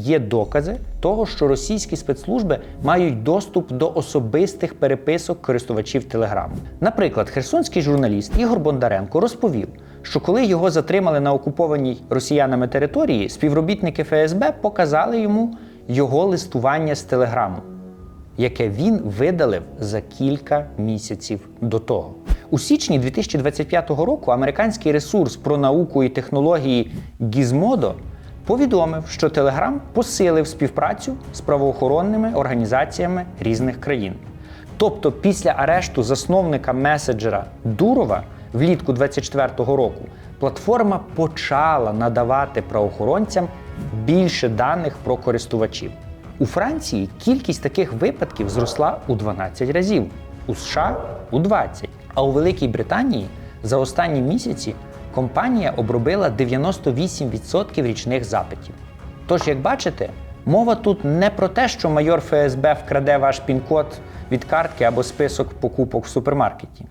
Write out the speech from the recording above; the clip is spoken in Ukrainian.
Є докази того, що російські спецслужби мають доступ до особистих переписок користувачів Телеграму. Наприклад, херсонський журналіст Ігор Бондаренко розповів, що коли його затримали на окупованій росіянами території, співробітники ФСБ показали йому його листування з Телеграму, яке він видалив за кілька місяців до того. У січні 2025 року американський ресурс про науку і технології Gizmodo повідомив, що Telegram посилив співпрацю з правоохоронними організаціями різних країн. Тобто, після арешту засновника меседжера Дурова влітку 2024 року платформа почала надавати правоохоронцям більше даних про користувачів. У Франції кількість таких випадків зросла у 12 разів, у США у 20. А у Великій Британії за останні місяці компанія обробила 98% річних запитів. Тож, як бачите, мова тут не про те, що майор ФСБ вкраде ваш пін-код від картки або список покупок в супермаркеті.